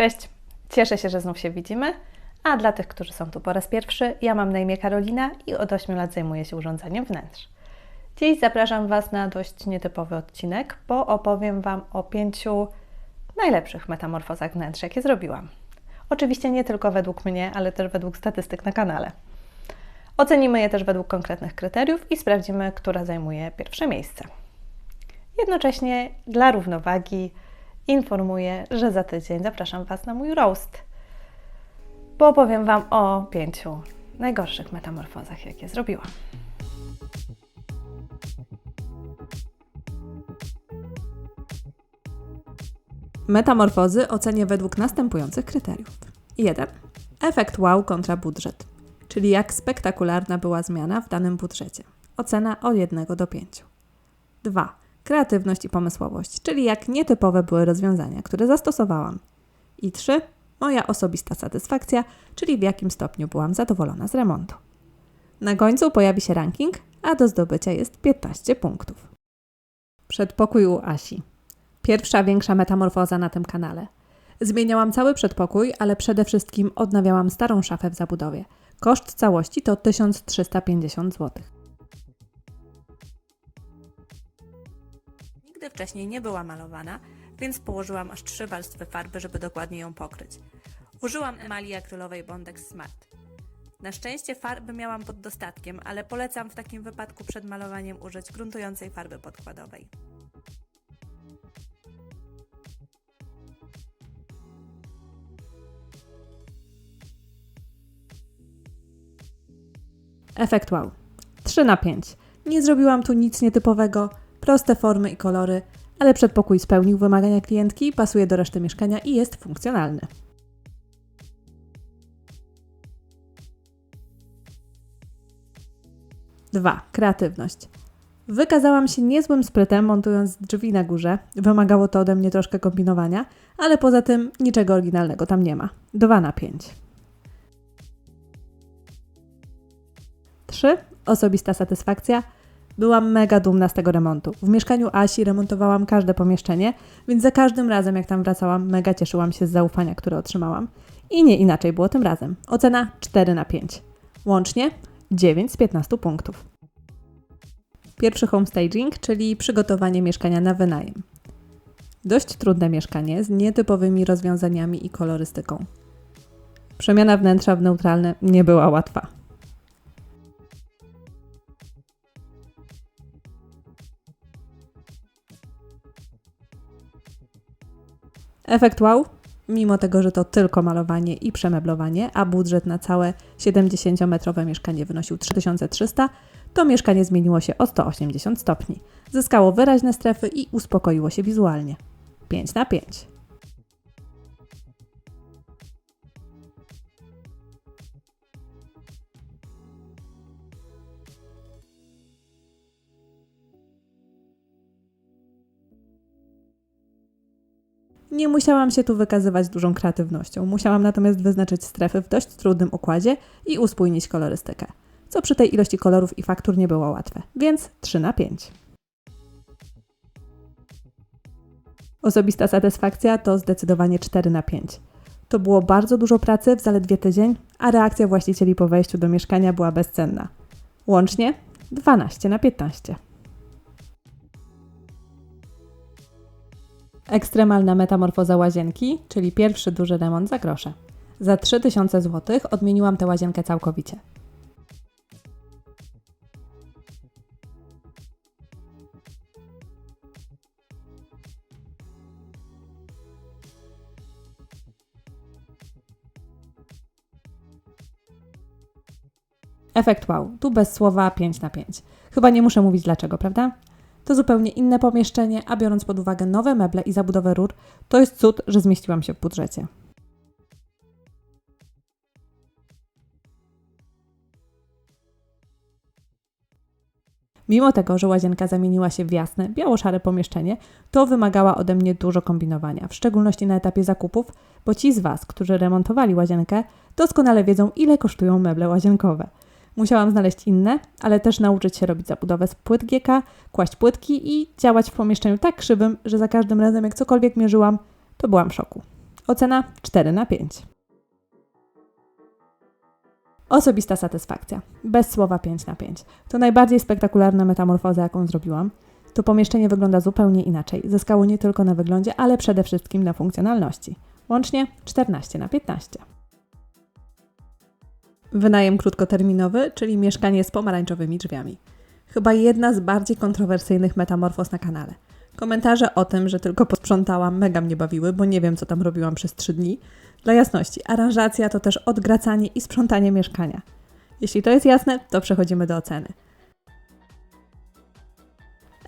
Cześć, cieszę się, że znów się widzimy. A dla tych, którzy są tu po raz pierwszy, ja mam na imię Karolina i od 8 lat zajmuję się urządzaniem wnętrz. Dziś zapraszam Was na dość nietypowy odcinek, bo opowiem Wam o pięciu najlepszych metamorfozach wnętrz, jakie zrobiłam. Oczywiście nie tylko według mnie, ale też według statystyk na kanale. Ocenimy je też według konkretnych kryteriów i sprawdzimy, która zajmuje pierwsze miejsce. Jednocześnie dla równowagi informuję, że za tydzień zapraszam Was na mój roast, bo opowiem Wam o pięciu najgorszych metamorfozach, jakie zrobiłam. Metamorfozy ocenię według następujących kryteriów. 1. Efekt wow kontra budżet, czyli jak spektakularna była zmiana w danym budżecie. Ocena od 1 do 5. 2. Kreatywność i pomysłowość, czyli jak nietypowe były rozwiązania, które zastosowałam. I 3. Moja osobista satysfakcja, czyli w jakim stopniu byłam zadowolona z remontu. Na końcu pojawi się ranking, a do zdobycia jest 15 punktów. Przedpokój u Asi. Pierwsza większa metamorfoza na tym kanale. Zmieniałam cały przedpokój, ale przede wszystkim odnawiałam starą szafę w zabudowie. Koszt całości to 1350 zł. Wcześniej nie była malowana, więc położyłam aż trzy warstwy farby, żeby dokładnie ją pokryć. Użyłam emalii akrylowej Bondex Smart. Na szczęście farby miałam pod dostatkiem, ale polecam w takim wypadku przed malowaniem użyć gruntującej farby podkładowej. Efekt wow. 3 na 5. Nie zrobiłam tu nic nietypowego, proste formy i kolory, ale przedpokój spełnił wymagania klientki, pasuje do reszty mieszkania i jest funkcjonalny. Dwa. Kreatywność. Wykazałam się niezłym sprytem montując drzwi na górze. Wymagało to ode mnie troszkę kombinowania, ale poza tym niczego oryginalnego tam nie ma. 2 na 5. 3. Osobista satysfakcja. Byłam mega dumna z tego remontu. W mieszkaniu Asi remontowałam każde pomieszczenie, więc za każdym razem, jak tam wracałam, mega cieszyłam się z zaufania, które otrzymałam. I nie inaczej było tym razem. Ocena 4 na 5. Łącznie 9 z 15 punktów. Pierwszy homestaging, czyli przygotowanie mieszkania na wynajem. Dość trudne mieszkanie z nietypowymi rozwiązaniami i kolorystyką. Przemiana wnętrza w neutralne nie była łatwa. Efekt wow? Mimo tego, że to tylko malowanie i przemeblowanie, a budżet na całe 70-metrowe mieszkanie wynosił 3300, to mieszkanie zmieniło się o 180 stopni. Zyskało wyraźne strefy i uspokoiło się wizualnie. 5 na 5. Nie musiałam się tu wykazywać dużą kreatywnością. Musiałam natomiast wyznaczyć strefy w dość trudnym układzie i uspójnić kolorystykę, co przy tej ilości kolorów i faktur nie było łatwe, więc 3 na 5. Osobista satysfakcja to zdecydowanie 4 na 5. To było bardzo dużo pracy w zaledwie tydzień, a reakcja właścicieli po wejściu do mieszkania była bezcenna. Łącznie 12 na 15. Ekstremalna metamorfoza łazienki, czyli pierwszy duży remont za grosze. Za 3000 zł odmieniłam tę łazienkę całkowicie. Efekt wow, tu bez słowa 5 na 5. Chyba nie muszę mówić dlaczego, prawda? To zupełnie inne pomieszczenie, a biorąc pod uwagę nowe meble i zabudowę rur, to jest cud, że zmieściłam się w budżecie. Mimo tego, że łazienka zamieniła się w jasne, biało-szare pomieszczenie, to wymagała ode mnie dużo kombinowania, w szczególności na etapie zakupów, bo ci z Was, którzy remontowali łazienkę, doskonale wiedzą, ile kosztują meble łazienkowe – Musiałam znaleźć inne, ale też nauczyć się robić zabudowę z płyt GK, kłaść płytki i działać w pomieszczeniu tak krzywym, że za każdym razem jak cokolwiek mierzyłam, to byłam w szoku. Ocena 4 na 5. Osobista satysfakcja. Bez słowa 5 na 5. To najbardziej spektakularna metamorfoza, jaką zrobiłam. To pomieszczenie wygląda zupełnie inaczej. Zyskało nie tylko na wyglądzie, ale przede wszystkim na funkcjonalności. Łącznie 14 na 15. Wynajem krótkoterminowy, czyli mieszkanie z pomarańczowymi drzwiami. Chyba jedna z bardziej kontrowersyjnych metamorfoz na kanale. Komentarze o tym, że tylko posprzątałam, mega mnie bawiły, bo nie wiem, co tam robiłam przez 3 dni. Dla jasności, aranżacja to też odgracanie i sprzątanie mieszkania. Jeśli to jest jasne, to przechodzimy do oceny.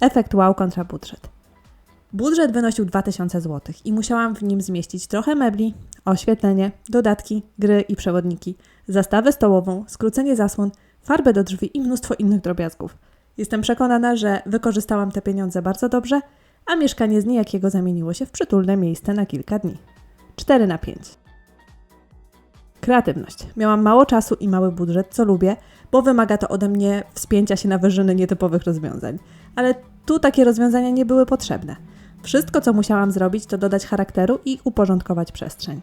Efekt wow kontra budżet. Budżet wynosił 2000 zł i musiałam w nim zmieścić trochę mebli, oświetlenie, dodatki, gry i przewodniki, zastawę stołową, skrócenie zasłon, farbę do drzwi i mnóstwo innych drobiazgów. Jestem przekonana, że wykorzystałam te pieniądze bardzo dobrze, a mieszkanie z niejakiego zamieniło się w przytulne miejsce na kilka dni. 4 na 5. Kreatywność. Miałam mało czasu i mały budżet, co lubię, bo wymaga to ode mnie wspięcia się na wyżyny nietypowych rozwiązań. Ale tu takie rozwiązania nie były potrzebne. Wszystko, co musiałam zrobić, to dodać charakteru i uporządkować przestrzeń.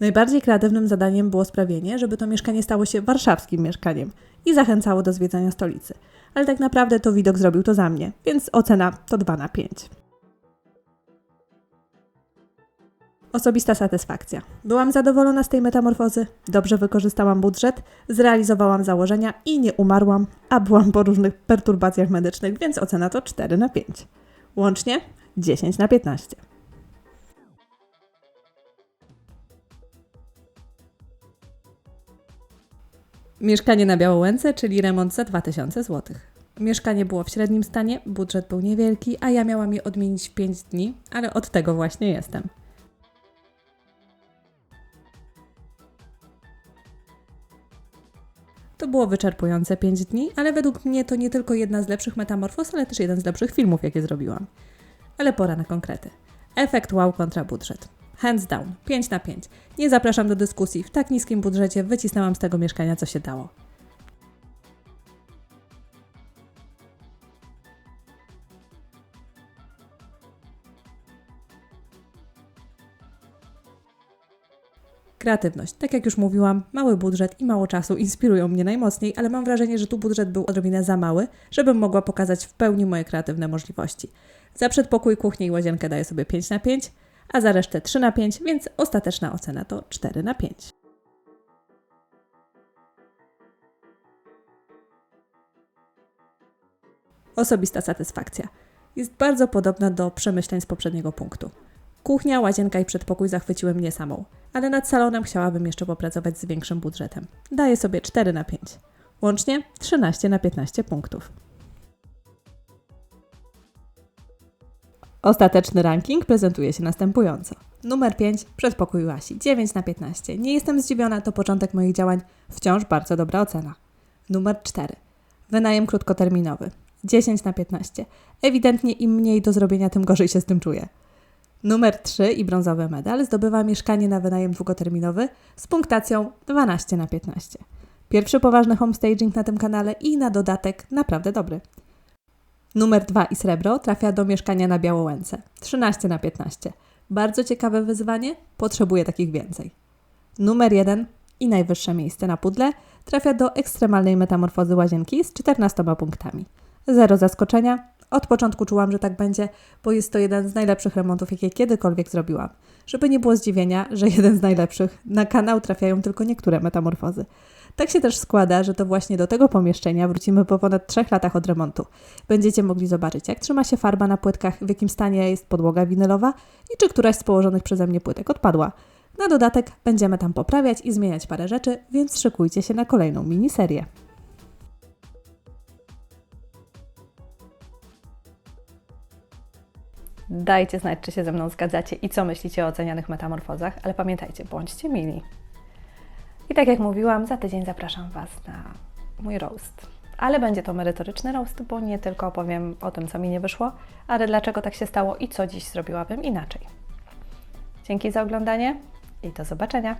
Najbardziej kreatywnym zadaniem było sprawienie, żeby to mieszkanie stało się warszawskim mieszkaniem i zachęcało do zwiedzania stolicy. Ale tak naprawdę to widok zrobił to za mnie, więc ocena to 2 na 5. Osobista satysfakcja. Byłam zadowolona z tej metamorfozy, dobrze wykorzystałam budżet, zrealizowałam założenia i nie umarłam, a byłam po różnych perturbacjach medycznych, więc ocena to 4 na 5. Łącznie 10 na 15. Mieszkanie na Białołęce, czyli remont za 2000 zł. Mieszkanie było w średnim stanie, budżet był niewielki, a ja miałam je odmienić w 5 dni, ale od tego właśnie jestem. To było wyczerpujące 5 dni, ale według mnie to nie tylko jedna z lepszych metamorfoz, ale też jeden z lepszych filmów, jakie zrobiłam. Ale pora na konkrety. Efekt wow kontra budżet. Hands down, 5 na 5. Nie zapraszam do dyskusji. W tak niskim budżecie wycisnęłam z tego mieszkania, co się dało. Kreatywność. Tak jak już mówiłam, mały budżet i mało czasu inspirują mnie najmocniej, ale mam wrażenie, że tu budżet był odrobinę za mały, żebym mogła pokazać w pełni moje kreatywne możliwości. Za przedpokój, kuchnię i łazienkę daję sobie 5 na 5, a za resztę 3 na 5, więc ostateczna ocena to 4 na 5. Osobista satysfakcja. Jest bardzo podobna do przemyśleń z poprzedniego punktu. Kuchnia, łazienka i przedpokój zachwyciły mnie samą, ale nad salonem chciałabym jeszcze popracować z większym budżetem. Daję sobie 4 na 5. Łącznie 13 na 15 punktów. Ostateczny ranking prezentuje się następująco. Numer 5, przedpokój Łasi, 9 na 15. Nie jestem zdziwiona, to początek moich działań, wciąż bardzo dobra ocena. Numer 4, wynajem krótkoterminowy, 10 na 15. Ewidentnie im mniej do zrobienia, tym gorzej się z tym czuję. Numer 3 i brązowy medal zdobywa mieszkanie na wynajem długoterminowy z punktacją 12 na 15. Pierwszy poważny homestaging na tym kanale i na dodatek naprawdę dobry. Numer 2 i srebro trafia do mieszkania na Białołęce 13 na 15. Bardzo ciekawe wyzwanie, potrzebuję takich więcej. Numer 1 i najwyższe miejsce na pudle trafia do ekstremalnej metamorfozy łazienki z 14 punktami. Zero zaskoczenia, od początku czułam, że tak będzie, bo jest to jeden z najlepszych remontów, jakie kiedykolwiek zrobiłam. Żeby nie było zdziwienia, że jeden z najlepszych. Na kanał trafiają tylko niektóre metamorfozy. Tak się też składa, że to właśnie do tego pomieszczenia wrócimy po ponad trzech latach od remontu. Będziecie mogli zobaczyć, jak trzyma się farba na płytkach, w jakim stanie jest podłoga winylowa i czy któraś z położonych przeze mnie płytek odpadła. Na dodatek będziemy tam poprawiać i zmieniać parę rzeczy, więc szykujcie się na kolejną miniserię. Dajcie znać, czy się ze mną zgadzacie i co myślicie o ocenianych metamorfozach, ale pamiętajcie, bądźcie mili. I tak jak mówiłam, za tydzień zapraszam Was na mój roast. Ale będzie to merytoryczny roast, bo nie tylko opowiem o tym, co mi nie wyszło, ale dlaczego tak się stało i co dziś zrobiłabym inaczej. Dzięki za oglądanie i do zobaczenia.